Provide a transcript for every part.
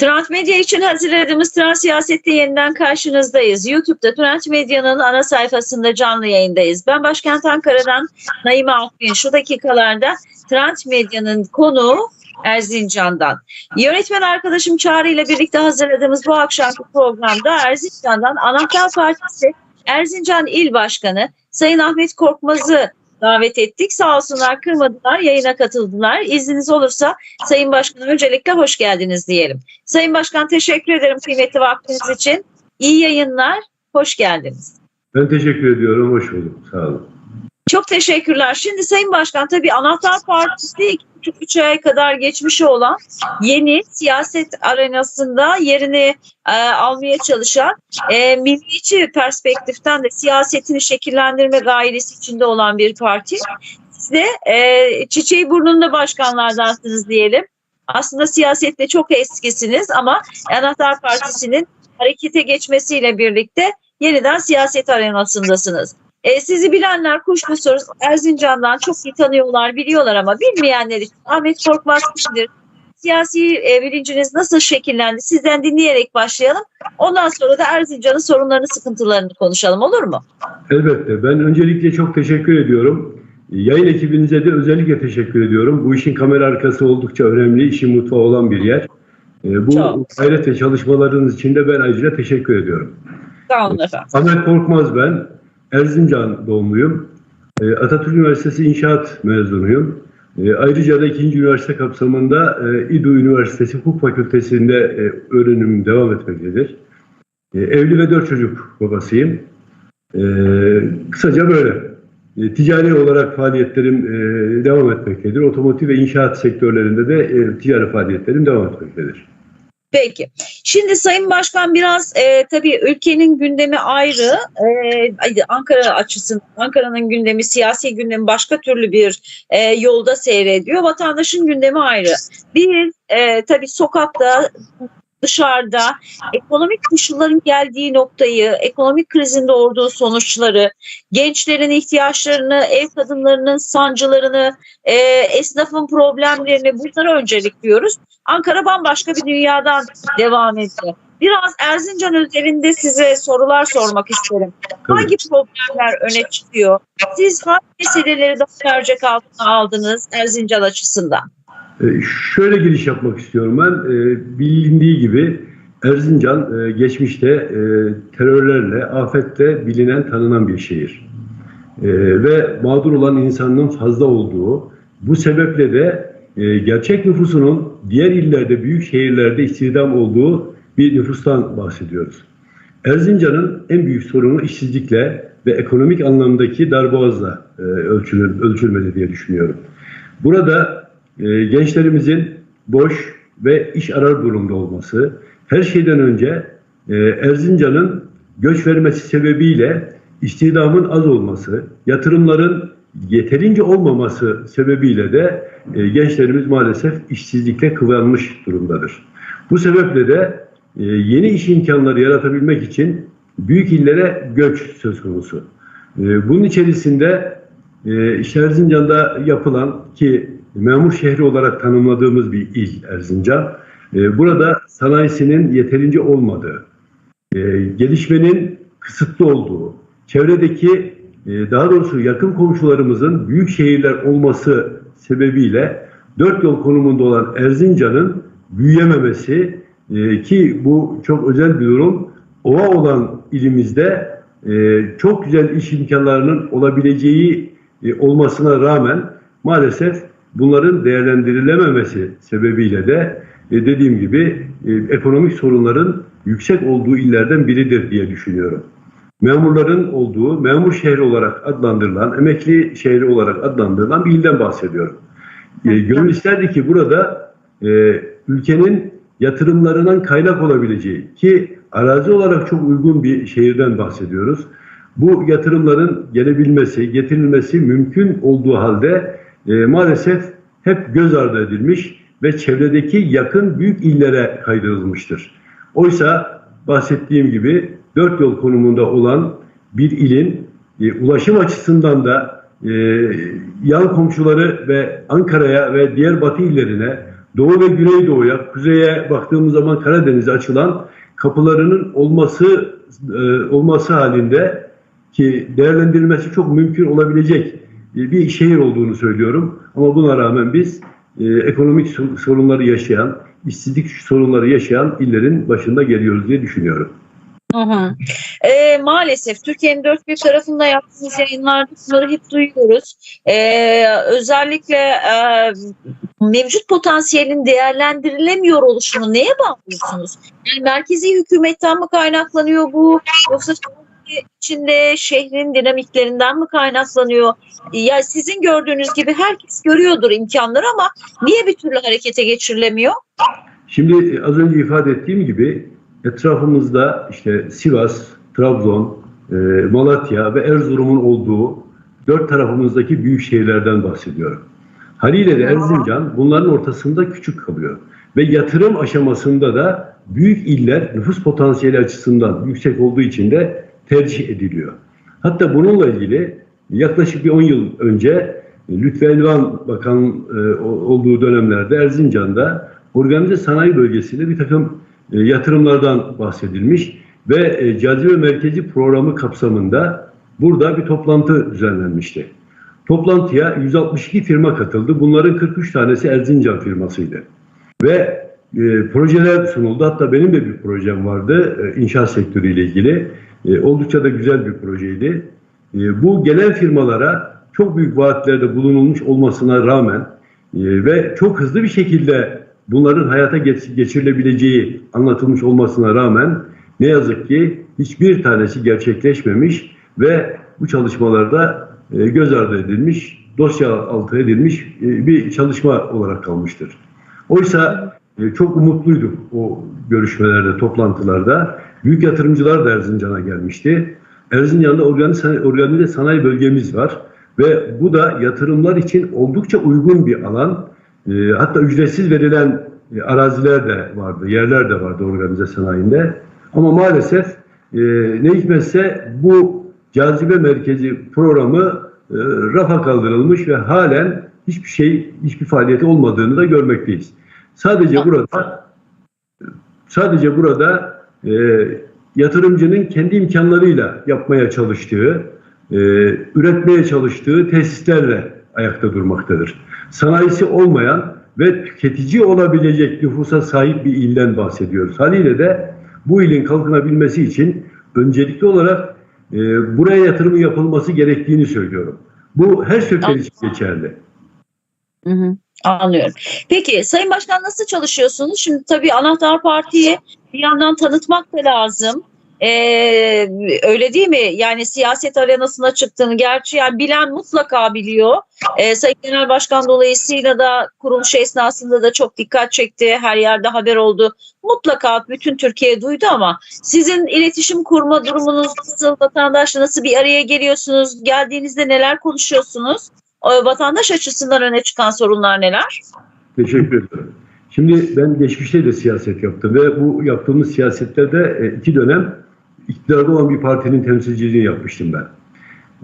Trend Medya için hazırladığımız Trend Siyaset'te yeniden karşınızdayız. YouTube'da Trend Medya'nın ana sayfasında canlı yayındayız. Ben Başkent Ankara'dan Naime Akbin. Şu dakikalarda Trend Medya'nın konuğu Erzincan'dan. Yönetmen arkadaşım Çağrı ile birlikte hazırladığımız bu akşamki programda Erzincan'dan Anahtar Partisi Erzincan İl Başkanı Sayın Ahmet Korkmaz'ı davet ettik. Sağ olsunlar kırmadılar, yayına katıldılar. İzniniz olursa Sayın Başkan öncelikle hoş geldiniz diyelim. Sayın Başkan teşekkür ederim kıymetli vaktiniz için. İyi yayınlar, hoş geldiniz. Ben teşekkür ediyorum, hoş bulduk. Sağ olun. Çok teşekkürler. Şimdi Sayın Başkan tabii Anahtar Partisi 2,5-3 ay kadar geçmişi olan yeni siyaset arenasında yerini e, almaya çalışan e, millici perspektiften de siyasetini şekillendirme gayesi içinde olan bir parti. Siz de e, çiçeği burnunda başkanlardansınız diyelim. Aslında siyasette çok eskisiniz ama Anahtar Partisi'nin harekete geçmesiyle birlikte yeniden siyaset arenasındasınız. E, sizi bilenler kuşkusuz Erzincan'dan çok iyi tanıyorlar, biliyorlar ama bilmeyenler için Ahmet Korkmaz kimdir? Siyasi e, bilinciniz nasıl şekillendi? Sizden dinleyerek başlayalım. Ondan sonra da Erzincan'ın sorunlarını, sıkıntılarını konuşalım olur mu? Elbette. Ben öncelikle çok teşekkür ediyorum. Yayın ekibinize de özellikle teşekkür ediyorum. Bu işin kamera arkası oldukça önemli, işin mutfağı olan bir yer. E, bu Çok. gayret ve çalışmalarınız için de ben ayrıca teşekkür ediyorum. Sağ olun efendim. Ahmet Korkmaz ben. Erzincan doğumluyum. E, Atatürk Üniversitesi İnşaat mezunuyum. E, ayrıca da ikinci üniversite kapsamında e, İDU Üniversitesi Hukuk Fakültesi'nde e, öğrenimim devam etmektedir. E, evli ve dört çocuk babasıyım. Kısaca böyle. Ticari olarak faaliyetlerim e, devam etmektedir. Otomotiv ve inşaat sektörlerinde de e, ticari faaliyetlerim devam etmektedir. Peki. Şimdi Sayın Başkan biraz e, tabii ülkenin gündemi ayrı. E, Ankara açısından, Ankara'nın gündemi, siyasi gündemi başka türlü bir e, yolda seyrediyor. Vatandaşın gündemi ayrı. Bir, e, tabii sokakta, dışarıda ekonomik koşulların geldiği noktayı, ekonomik krizin doğurduğu sonuçları, gençlerin ihtiyaçlarını, ev kadınlarının sancılarını, e, esnafın problemlerini bunları öncelikliyoruz. Ankara bambaşka bir dünyadan devam ediyor. Biraz Erzincan özelinde size sorular sormak isterim. Hangi problemler öne çıkıyor? Siz hangi meseleleri daha mercek altına aldınız Erzincan açısından? E, Şöyle giriş yapmak istiyorum ben. E, Bilindiği gibi Erzincan e, geçmişte e, terörlerle, afetle bilinen, tanınan bir şehir. E, Ve mağdur olan insanın fazla olduğu, bu sebeple de e, gerçek nüfusunun diğer illerde, büyük şehirlerde istihdam olduğu bir nüfustan bahsediyoruz. Erzincan'ın en büyük sorunu işsizlikle ve ekonomik anlamdaki darboğazla e, ölçülür, ölçülmeli diye düşünüyorum. Burada e, gençlerimizin boş ve iş arar durumda olması, her şeyden önce e, Erzincan'ın göç vermesi sebebiyle istihdamın az olması, yatırımların yeterince olmaması sebebiyle de e, gençlerimiz maalesef işsizlikle kıvranmış durumdadır. Bu sebeple de e, yeni iş imkanları yaratabilmek için büyük illere göç söz konusu. E, bunun içerisinde e, Erzincan'da yapılan ki memur şehri olarak tanımladığımız bir il Erzincan. E, burada sanayisinin yeterince olmadığı, e, gelişmenin kısıtlı olduğu, çevredeki daha doğrusu yakın komşularımızın büyük şehirler olması sebebiyle dört yol konumunda olan Erzincan'ın büyüyememesi e, ki bu çok özel bir durum. Ova olan ilimizde e, çok güzel iş imkanlarının olabileceği e, olmasına rağmen maalesef bunların değerlendirilememesi sebebiyle de dediğim gibi ekonomik sorunların yüksek olduğu illerden biridir diye düşünüyorum. Memurların olduğu, memur şehri olarak adlandırılan, emekli şehri olarak adlandırılan bir ilden bahsediyorum. E, gönül isterdi ki burada e, ülkenin yatırımlarından kaynak olabileceği ki arazi olarak çok uygun bir şehirden bahsediyoruz. Bu yatırımların gelebilmesi, getirilmesi mümkün olduğu halde e, maalesef hep göz ardı edilmiş ve çevredeki yakın büyük illere kaydırılmıştır. Oysa bahsettiğim gibi dört yol konumunda olan bir ilin e, ulaşım açısından da e, yan komşuları ve Ankara'ya ve diğer batı illerine Doğu ve Güneydoğu'ya, kuzeye baktığımız zaman Karadeniz'e açılan kapılarının olması e, olması halinde ki değerlendirilmesi çok mümkün olabilecek e, bir şehir olduğunu söylüyorum. Ama buna rağmen biz e, ekonomik sorunları yaşayan, işsizlik sorunları yaşayan illerin başında geliyoruz diye düşünüyorum. Hı hı. E, maalesef Türkiye'nin dört bir tarafında yaptığımız yayınlarda bunları hep duyuyoruz. E, özellikle e, mevcut potansiyelin değerlendirilemiyor oluşunu neye bağlıyorsunuz? Yani merkezi hükümetten mi kaynaklanıyor bu? Yoksa içinde şehrin dinamiklerinden mi kaynaklanıyor? Ya sizin gördüğünüz gibi herkes görüyordur imkanları ama niye bir türlü harekete geçirilemiyor? Şimdi az önce ifade ettiğim gibi etrafımızda işte Sivas, Trabzon, e, Malatya ve Erzurum'un olduğu dört tarafımızdaki büyük şehirlerden bahsediyorum. Haliyle de Erzincan bunların ortasında küçük kalıyor. Ve yatırım aşamasında da büyük iller nüfus potansiyeli açısından yüksek olduğu için de tercih ediliyor. Hatta bununla ilgili yaklaşık bir 10 yıl önce Lütfü Elvan Bakan e, olduğu dönemlerde Erzincan'da organize sanayi bölgesinde bir takım e, yatırımlardan bahsedilmiş ve e, cazibe merkezi programı kapsamında burada bir toplantı düzenlenmişti. Toplantıya 162 firma katıldı. Bunların 43 tanesi Erzincan firmasıydı. Ve e, projeler sunuldu. Hatta benim de bir projem vardı e, inşaat sektörüyle ilgili. E, oldukça da güzel bir projeydi. E, bu gelen firmalara çok büyük vaatlerde bulunulmuş olmasına rağmen e, ve çok hızlı bir şekilde bunların hayata geçirilebileceği anlatılmış olmasına rağmen ne yazık ki hiçbir tanesi gerçekleşmemiş ve bu çalışmalarda e, göz ardı edilmiş, dosya altı edilmiş e, bir çalışma olarak kalmıştır. Oysa e, çok umutluyduk o görüşmelerde, toplantılarda. Büyük yatırımcılar da Erzincan'a gelmişti. Erzincan'da organize, sanayi bölgemiz var ve bu da yatırımlar için oldukça uygun bir alan. E, hatta ücretsiz verilen e, araziler de vardı, yerler de vardı organize sanayinde. Ama maalesef e, ne hikmetse bu cazibe merkezi programı e, rafa kaldırılmış ve halen hiçbir şey, hiçbir faaliyeti olmadığını da görmekteyiz. Sadece burada sadece burada e, yatırımcının kendi imkanlarıyla yapmaya çalıştığı, e, üretmeye çalıştığı tesislerle ayakta durmaktadır. Sanayisi olmayan ve tüketici olabilecek nüfusa sahip bir ilden bahsediyoruz. Haliyle de bu ilin kalkınabilmesi için öncelikli olarak e, buraya yatırımı yapılması gerektiğini söylüyorum. Bu her sektör için geçerli. Hı hı. Anlıyorum. Peki Sayın Başkan nasıl çalışıyorsunuz? Şimdi tabii Anahtar Parti'yi bir yandan tanıtmak da lazım. Ee, öyle değil mi? Yani siyaset arenasına çıktığını gerçi yani bilen mutlaka biliyor. Ee, Sayın Genel Başkan dolayısıyla da kuruluş esnasında da çok dikkat çekti. Her yerde haber oldu. Mutlaka bütün Türkiye duydu ama sizin iletişim kurma durumunuz nasıl? Vatandaşla nasıl bir araya geliyorsunuz? Geldiğinizde neler konuşuyorsunuz? Vatandaş açısından öne çıkan sorunlar neler? Teşekkür ederim. Şimdi ben geçmişte de siyaset yaptım ve bu yaptığımız siyasetlerde e, iki dönem iktidarda olan bir partinin temsilciliğini yapmıştım ben.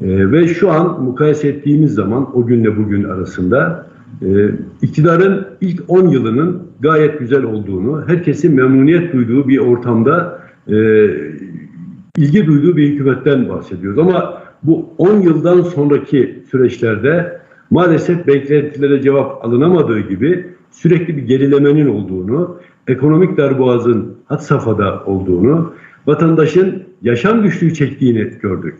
E, ve şu an mukayese ettiğimiz zaman o günle bugün arasında e, iktidarın ilk 10 yılının gayet güzel olduğunu, herkesin memnuniyet duyduğu bir ortamda e, ilgi duyduğu bir hükümetten bahsediyoruz. Ama bu 10 yıldan sonraki süreçlerde maalesef beklentilere cevap alınamadığı gibi sürekli bir gerilemenin olduğunu, ekonomik darboğazın hat safhada olduğunu, vatandaşın yaşam güçlüğü çektiğini gördük.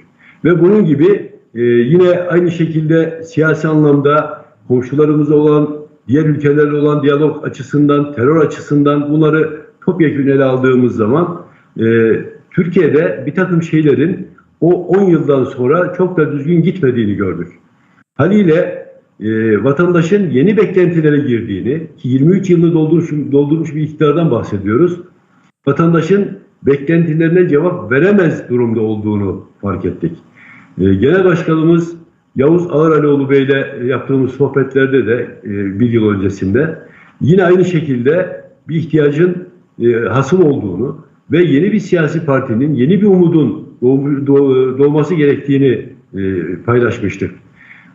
Ve bunun gibi e, yine aynı şekilde siyasi anlamda komşularımızla olan, diğer ülkelerle olan diyalog açısından, terör açısından bunları topyekun ele aldığımız zaman e, Türkiye'de bir takım şeylerin o 10 yıldan sonra çok da düzgün gitmediğini gördük. Haliyle e, vatandaşın yeni beklentilere girdiğini, ki 23 yılını doldurmuş, doldurmuş bir iktidardan bahsediyoruz. Vatandaşın beklentilerine cevap veremez durumda olduğunu fark ettik. E, Genel Başkanımız Yavuz Ağıralioğlu Bey ile yaptığımız sohbetlerde de e, bir yıl öncesinde yine aynı şekilde bir ihtiyacın e, hasıl olduğunu ve yeni bir siyasi partinin, yeni bir umudun doğması gerektiğini e, paylaşmıştık.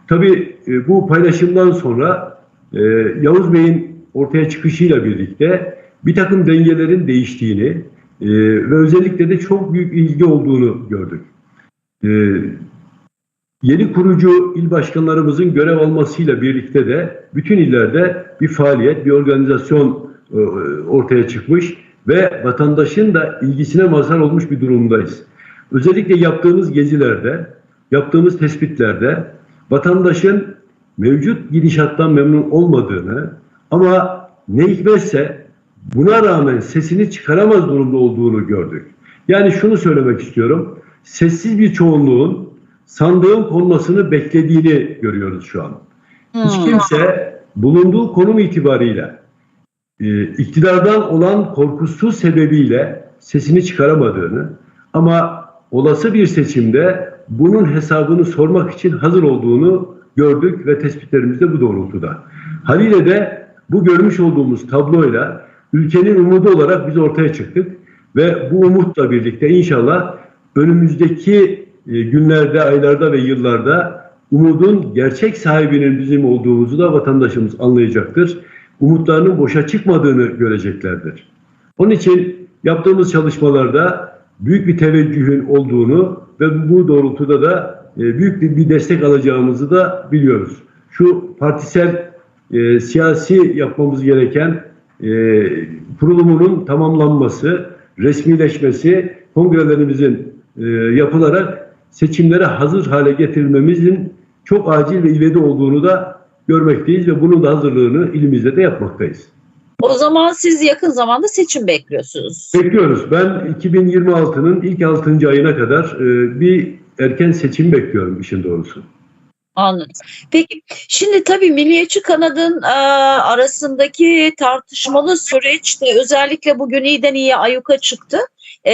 Tabii e, bu paylaşımdan sonra e, Yavuz Bey'in ortaya çıkışıyla birlikte bir takım dengelerin değiştiğini e, ve özellikle de çok büyük ilgi olduğunu gördük. E, yeni kurucu il başkanlarımızın görev almasıyla birlikte de bütün illerde bir faaliyet, bir organizasyon e, ortaya çıkmış ve vatandaşın da ilgisine mazhar olmuş bir durumdayız. Özellikle yaptığımız gezilerde, yaptığımız tespitlerde vatandaşın mevcut gidişattan memnun olmadığını ama ne hikmetse buna rağmen sesini çıkaramaz durumda olduğunu gördük. Yani şunu söylemek istiyorum. Sessiz bir çoğunluğun sandığın konmasını beklediğini görüyoruz şu an. Hiç Hmm. kimse bulunduğu konum itibariyle e, iktidardan olan korkusu sebebiyle sesini çıkaramadığını ama olası bir seçimde bunun hesabını sormak için hazır olduğunu gördük ve tespitlerimiz de bu doğrultuda. Haliyle de bu görmüş olduğumuz tabloyla ülkenin umudu olarak biz ortaya çıktık ve bu umutla birlikte inşallah önümüzdeki e, günlerde, aylarda ve yıllarda umudun gerçek sahibinin bizim olduğumuzu da vatandaşımız anlayacaktır. Umutlarının boşa çıkmadığını göreceklerdir. Onun için yaptığımız çalışmalarda büyük bir teveccühün olduğunu ve bu doğrultuda da e, büyük bir, destek alacağımızı da biliyoruz. Şu partisel e, siyasi yapmamız gereken e, kurulumunun tamamlanması, resmileşmesi, kongrelerimizin e, yapılarak seçimlere hazır hale getirilmemizin çok acil ve ivedi olduğunu da görmekteyiz ve bunun da hazırlığını ilimizde de yapmaktayız. O zaman siz yakın zamanda seçim bekliyorsunuz. Bekliyoruz. Ben 2026'nın ilk 6. ayına kadar e, bir erken seçim bekliyorum işin doğrusu. Anladım. Peki şimdi tabii Milliyetçi Kanad'ın e, arasındaki tartışmalı süreçte özellikle bugün iyiden iyiye ayuka çıktı. E,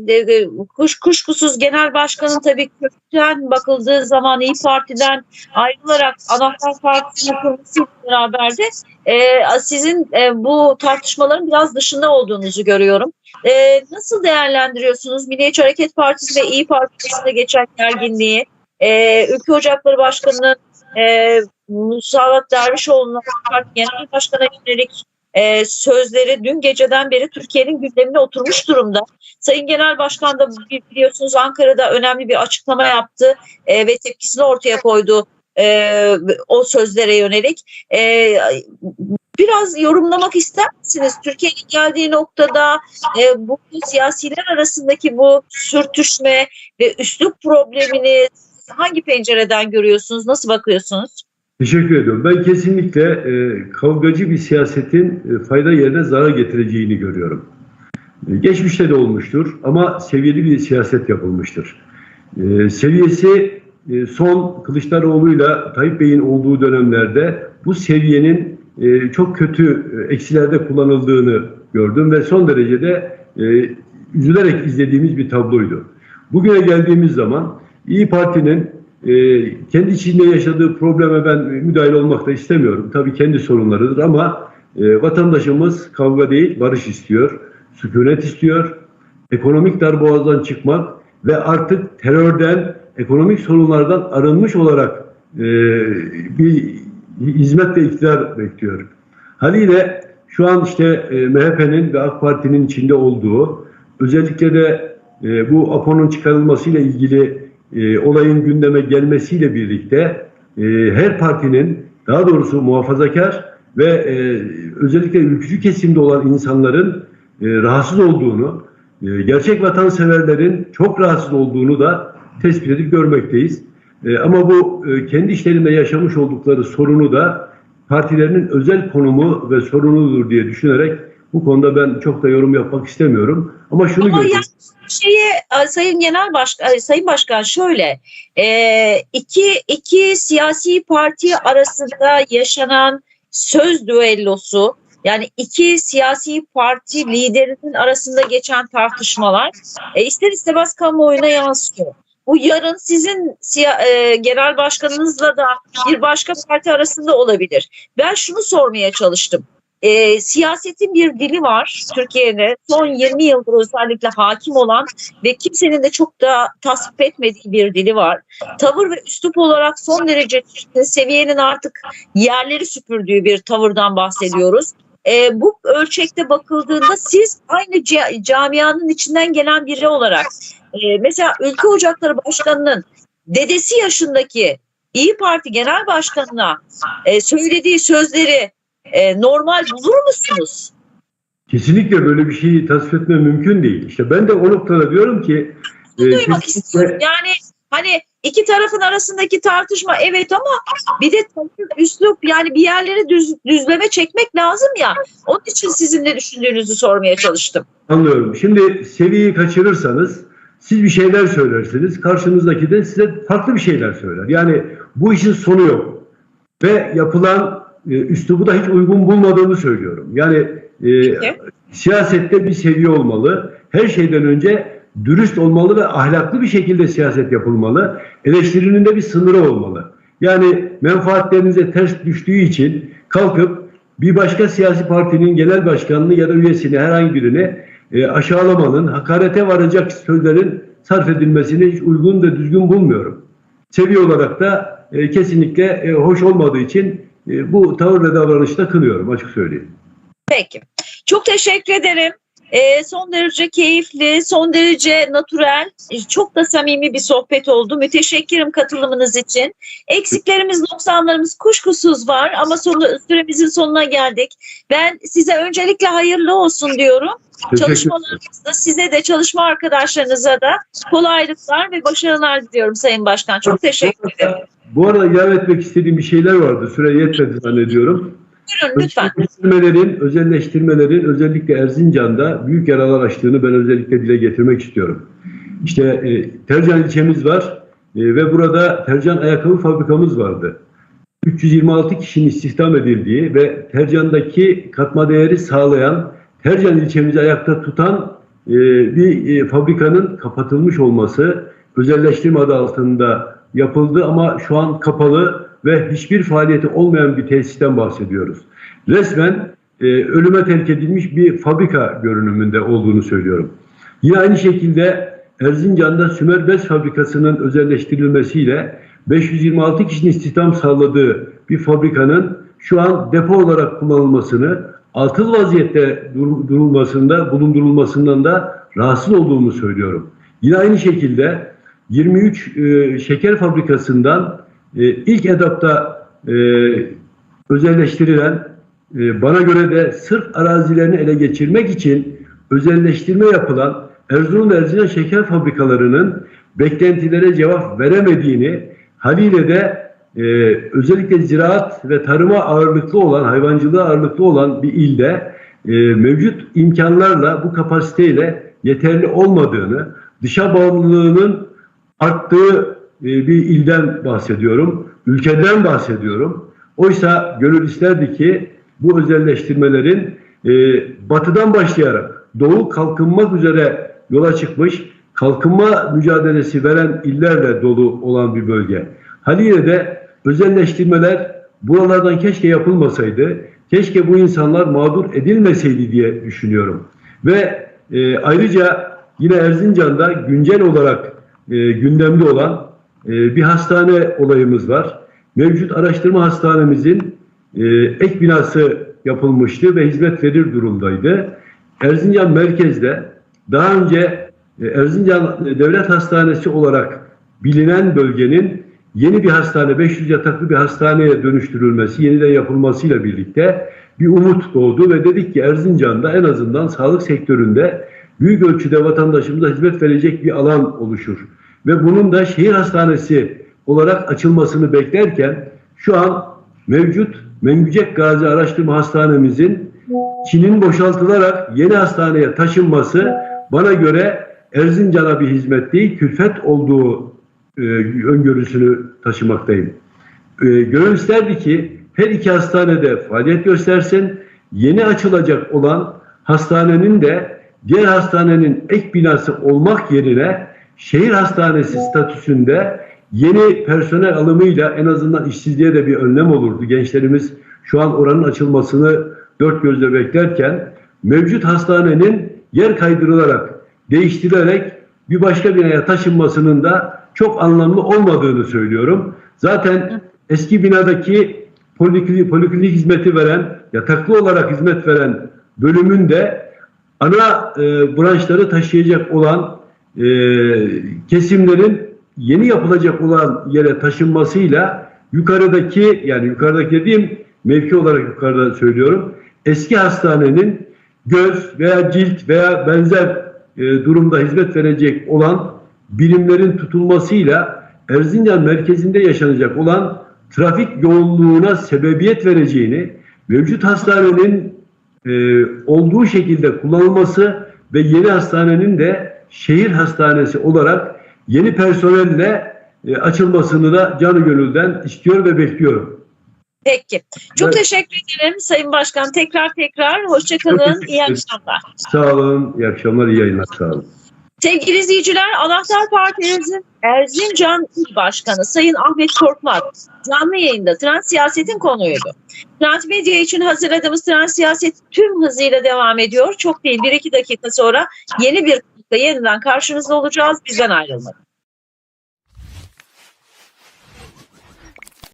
de- kuş, kuşkusuz genel başkanın tabii kökten bakıldığı zaman İyi Parti'den ayrılarak Anahtar Partisi'nin kurulmasıyla beraber de e, sizin e, bu tartışmaların biraz dışında olduğunuzu görüyorum. E, nasıl değerlendiriyorsunuz Milliyetçi Hareket Partisi ve İyi Parti arasında geçen gerginliği? E, Ülke Ocakları Başkanı'nın e, Musavat Dervişoğlu'na Genel Başkan'a yönelik e, sözleri dün geceden beri Türkiye'nin gündemine oturmuş durumda. Sayın Genel Başkan da bi- biliyorsunuz Ankara'da önemli bir açıklama yaptı e, ve tepkisini ortaya koydu e, o sözlere yönelik. E, biraz yorumlamak ister misiniz? Türkiye'nin geldiği noktada e, bu siyasiler arasındaki bu sürtüşme ve üslup problemini hangi pencereden görüyorsunuz? Nasıl bakıyorsunuz? Teşekkür ediyorum. Ben kesinlikle e, kavgacı bir siyasetin e, fayda yerine zarar getireceğini görüyorum. E, geçmişte de olmuştur ama seviyeli bir siyaset yapılmıştır. E, seviyesi e, son Kılıçdaroğlu'yla Tayyip Bey'in olduğu dönemlerde bu seviyenin e, çok kötü e, eksilerde kullanıldığını gördüm ve son derecede e, üzülerek izlediğimiz bir tabloydu. Bugüne geldiğimiz zaman İyi Parti'nin e, kendi içinde yaşadığı probleme ben müdahil olmak da istemiyorum. Tabii kendi sorunlarıdır ama e, vatandaşımız kavga değil barış istiyor, sükunet istiyor, ekonomik darboğazdan çıkmak ve artık terörden, ekonomik sorunlardan arınmış olarak e, bir hizmetle iktidar bekliyor. Haliyle şu an işte e, MHP'nin ve AK Parti'nin içinde olduğu özellikle de e, bu APO'nun çıkarılmasıyla ilgili e, olayın gündeme gelmesiyle birlikte e, her partinin daha doğrusu muhafazakar ve e, özellikle ülkücü kesimde olan insanların e, rahatsız olduğunu, e, gerçek vatanseverlerin çok rahatsız olduğunu da tespit edip görmekteyiz. E, ama bu e, kendi işlerinde yaşamış oldukları sorunu da partilerinin özel konumu ve sorunudur diye düşünerek bu konuda ben çok da yorum yapmak istemiyorum. Ama şunu Ama yani şeye e, Sayın Genel Başkan, e, Sayın Başkan şöyle e, iki iki siyasi parti arasında yaşanan söz düellosu yani iki siyasi parti liderinin arasında geçen tartışmalar e, ister istemez kamuoyuna yansıyor. Bu yarın sizin siya- e, genel başkanınızla da bir başka parti arasında olabilir. Ben şunu sormaya çalıştım. E, siyasetin bir dili var Türkiye'de. Son 20 yıldır özellikle hakim olan ve kimsenin de çok da tasvip etmediği bir dili var. Tavır ve üslup olarak son derece seviyenin artık yerleri süpürdüğü bir tavırdan bahsediyoruz. E, bu ölçekte bakıldığında siz aynı ca- camianın içinden gelen biri olarak e, mesela Ülke Ocakları Başkanı'nın dedesi yaşındaki İyi Parti Genel Başkanı'na e, söylediği sözleri e, normal bulur musunuz? Kesinlikle böyle bir şeyi tasvip etme mümkün değil. İşte ben de o noktada diyorum ki e, duymak kesinlikle-. Yani hani iki tarafın arasındaki tartışma evet ama bir de üslup yani bir yerleri düz, düzleme çekmek lazım ya. Onun için sizin ne düşündüğünüzü sormaya çalıştım. Anlıyorum. Şimdi seviyeyi kaçırırsanız siz bir şeyler söylersiniz. Karşınızdaki de size farklı bir şeyler söyler. Yani bu işin sonu yok. Ve yapılan e, üslubu da hiç uygun bulmadığımı söylüyorum. Yani e, siyasette bir seviye olmalı. Her şeyden önce dürüst olmalı ve ahlaklı bir şekilde siyaset yapılmalı. Eleştirinin de bir sınırı olmalı. Yani menfaatlerinize ters düştüğü için kalkıp bir başka siyasi partinin genel başkanını ya da üyesini herhangi birini e, aşağılamanın, hakarete varacak sözlerin sarf edilmesini hiç uygun ve düzgün bulmuyorum. Seviye olarak da e, kesinlikle e, hoş olmadığı için bu tavır ve davranışta kınıyorum açık söyleyeyim. Peki. Çok teşekkür ederim. Ee, son derece keyifli, son derece natürel, e, çok da samimi bir sohbet oldu. Müteşekkirim katılımınız için. Eksiklerimiz, noksanlarımız kuşkusuz var ama sonu, süremizin sonuna geldik. Ben size öncelikle hayırlı olsun diyorum. Çalışmalarınızda size de çalışma arkadaşlarınıza da kolaylıklar ve başarılar diliyorum Sayın Başkan. Çok teşekkür ederim. Bu arada ilave etmek istediğim bir şeyler vardı. Süre yetmedi zannediyorum. Buyurun lütfen. Özelleştirmelerin, özelleştirmelerin özellikle Erzincan'da büyük yaralar açtığını ben özellikle dile getirmek istiyorum. İşte e, Tercan ilçemiz var e, ve burada Tercan ayakkabı fabrikamız vardı. 326 kişinin istihdam edildiği ve Tercan'daki katma değeri sağlayan, Tercan ilçemizi ayakta tutan e, bir e, fabrikanın kapatılmış olması özelleştirme adı altında yapıldı ama şu an kapalı ve hiçbir faaliyeti olmayan bir tesisten bahsediyoruz. Resmen e, ölüme terk edilmiş bir fabrika görünümünde olduğunu söylüyorum. Yine aynı şekilde Erzincan'da Sümer Bez Fabrikası'nın özelleştirilmesiyle 526 kişinin istihdam sağladığı bir fabrikanın şu an depo olarak kullanılmasını, atıl vaziyette dur- durulmasında, bulundurulmasından da rahatsız olduğumu söylüyorum. Yine aynı şekilde 23 e, şeker fabrikasından e, ilk etapta e, özelleştirilen e, bana göre de sırf arazilerini ele geçirmek için özelleştirme yapılan Erzurum ve Erzincan şeker fabrikalarının beklentilere cevap veremediğini haliyle de e, özellikle ziraat ve tarıma ağırlıklı olan, hayvancılığa ağırlıklı olan bir ilde e, mevcut imkanlarla bu kapasiteyle yeterli olmadığını, dışa bağımlılığının arttığı e, bir ilden bahsediyorum, ülkeden bahsediyorum. Oysa gönül isterdi ki bu özelleştirmelerin e, batıdan başlayarak doğu kalkınmak üzere yola çıkmış, kalkınma mücadelesi veren illerle dolu olan bir bölge. Haliyle özelleştirmeler buralardan keşke yapılmasaydı, keşke bu insanlar mağdur edilmeseydi diye düşünüyorum. Ve e, ayrıca yine Erzincan'da güncel olarak e, gündemde olan e, bir hastane olayımız var. Mevcut araştırma hastanemizin e, ek binası yapılmıştı ve hizmet verir durumdaydı. Erzincan merkezde daha önce e, Erzincan Devlet Hastanesi olarak bilinen bölgenin yeni bir hastane, 500 yataklı bir hastaneye dönüştürülmesi, yeniden yapılmasıyla birlikte bir umut doğdu ve dedik ki Erzincan'da en azından sağlık sektöründe büyük ölçüde vatandaşımıza hizmet verecek bir alan oluşur. Ve bunun da şehir hastanesi olarak açılmasını beklerken şu an mevcut Mengücek Gazi Araştırma Hastanemizin Çin'in boşaltılarak yeni hastaneye taşınması bana göre Erzincan'a bir hizmet değil, külfet olduğu e, öngörüsünü taşımaktayım. E, gönül isterdi ki her iki hastanede faaliyet göstersin, yeni açılacak olan hastanenin de diğer hastanenin ek binası olmak yerine şehir hastanesi statüsünde yeni personel alımıyla en azından işsizliğe de bir önlem olurdu. Gençlerimiz şu an oranın açılmasını dört gözle beklerken mevcut hastanenin yer kaydırılarak, değiştirilerek bir başka binaya taşınmasının da çok anlamlı olmadığını söylüyorum. Zaten eski binadaki poliklinik, poliklinik hizmeti veren, yataklı olarak hizmet veren bölümün de ana e, branşları taşıyacak olan e, kesimlerin yeni yapılacak olan yere taşınmasıyla yukarıdaki yani yukarıdaki dediğim mevki olarak yukarıda söylüyorum. Eski hastanenin göz veya cilt veya benzer e, durumda hizmet verecek olan birimlerin tutulmasıyla Erzincan merkezinde yaşanacak olan trafik yoğunluğuna sebebiyet vereceğini, mevcut hastanenin e, olduğu şekilde kullanılması ve yeni hastanenin de şehir hastanesi olarak yeni personelle e, açılmasını da canı gönülden istiyor ve bekliyorum. Peki. Çok Evet. teşekkür ederim Sayın Başkan. Tekrar tekrar hoşçakalın. İyi akşamlar. Sağ olun, iyi akşamlar, iyi yayınlar, sağ olun. Sevgili izleyiciler, Anahtar Parti Erzin, Erzincan İl Başkanı Sayın Ahmet Korkmaz canlı yayında trans siyasetin konuydu. Trans Medya için hazırladığımız trans siyaset tüm hızıyla devam ediyor. Çok değil, bir iki dakika sonra yeni bir konukla yeniden karşınızda olacağız. Bizden ayrılmayın.